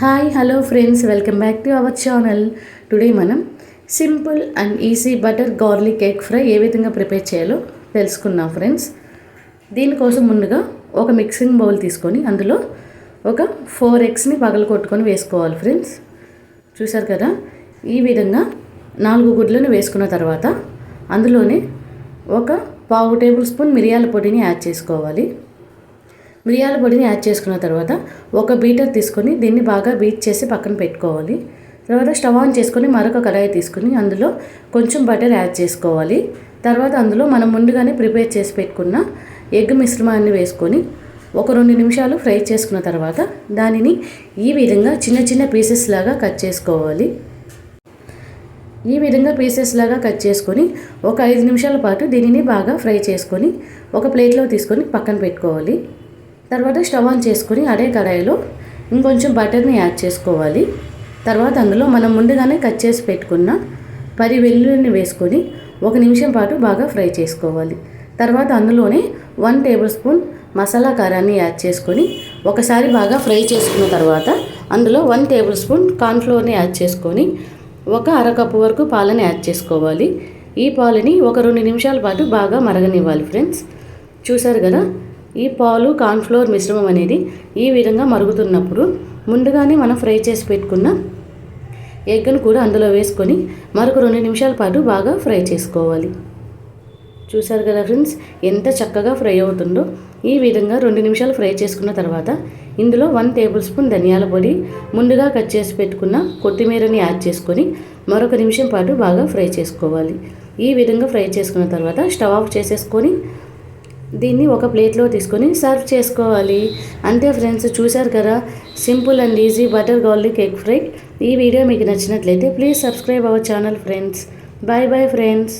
Hi hello friends welcome back to our channel today మనం simple and easy butter garlic egg fry ఏ విధంగా prepare చేయాలో తెలుసుకున్నాం friends దీనికోసం ముందుగా ఒక మిక్సింగ్ బౌల్ తీసుకొని అందులో ఒక ఫోర్ ఎగ్స్ని పగలు కొట్టుకొని వేసుకోవాలి ఫ్రెండ్స్ చూసారు కదా? ఈ విధంగా నాలుగు గుడ్లను వేసుకున్న తర్వాత అందులోనే ఒక పావు టేబుల్ స్పూన్ మిరియాల పొడిని యాడ్ చేసుకోవాలి. మిరియాల పొడిని యాడ్ చేసుకున్న తర్వాత ఒక బీటర్ తీసుకొని దీన్ని బాగా బీట్ చేసి పక్కన పెట్టుకోవాలి. తర్వాత స్టవ్ ఆన్ చేసుకొని మరొక కడాయి తీసుకొని అందులో కొంచెం బటర్ యాడ్ చేసుకోవాలి. తర్వాత అందులో మనం ముందుగానే ప్రిపేర్ చేసి పెట్టుకున్న ఎగ్ మిశ్రమాన్ని వేసుకొని ఒక రెండు నిమిషాలు ఫ్రై చేసుకున్న తర్వాత దానిని ఈ విధంగా చిన్న చిన్న పీసెస్ లాగా కట్ చేసుకోవాలి. ఈ విధంగా పీసెస్ లాగా కట్ చేసుకొని ఒక ఐదు నిమిషాల పాటు దీనిని బాగా ఫ్రై చేసుకొని ఒక ప్లేట్లో తీసుకొని పక్కన పెట్టుకోవాలి. తర్వాత స్టవ్ ఆన్ చేసుకొని అదే కడాయిలో ఇంకొంచెం బటర్ని యాడ్ చేసుకోవాలి. తర్వాత అందులో మనం ముందుగానే కట్ చేసి పెట్టుకున్న పది వెల్లుల్లిని వేసుకొని ఒక నిమిషం పాటు బాగా ఫ్రై చేసుకోవాలి. తర్వాత అందులోనే వన్ టేబుల్ స్పూన్ మసాలా కారాన్ని యాడ్ చేసుకొని ఒకసారి బాగా ఫ్రై చేసుకున్న తర్వాత అందులో వన్ టేబుల్ స్పూన్ కార్న్ఫ్లోర్ని యాడ్ చేసుకొని ఒక అరకప్పు వరకు పాలని యాడ్ చేసుకోవాలి. ఈ పాలని ఒక రెండు నిమిషాల పాటు బాగా మరగనివ్వాలి ఫ్రెండ్స్. చూసారు కదా? ఈ పాలు కార్న్ఫ్లోర్ మిశ్రమం అనేది ఈ విధంగా మరుగుతున్నప్పుడు ముందుగానే మనం ఫ్రై చేసి పెట్టుకున్న ఎగ్ను కూడా అందులో వేసుకొని మరొక రెండు నిమిషాల పాటు బాగా ఫ్రై చేసుకోవాలి. చూసారు కదా ఫ్రెండ్స్ ఎంత చక్కగా ఫ్రై అవుతుందో. ఈ విధంగా రెండు నిమిషాలు ఫ్రై చేసుకున్న తర్వాత ఇందులో వన్ టేబుల్ స్పూన్ ధనియాల పొడి ముందుగా కట్ చేసి పెట్టుకున్న కొత్తిమీరని యాడ్ చేసుకొని మరొక నిమిషం పాటు బాగా ఫ్రై చేసుకోవాలి. ఈ విధంగా ఫ్రై చేసుకున్న తర్వాత స్టవ్ ఆఫ్ చేసేసుకొని దీన్ని ఒక ప్లేట్లో తీసుకొని సర్వ్ చేసుకోవాలి. అంతే ఫ్రెండ్స్ చూశారు కదా? Simple and easy butter garlic egg fry. ఈ వీడియో మీకు నచ్చినట్లయితే please subscribe our channel friends. Bye bye friends.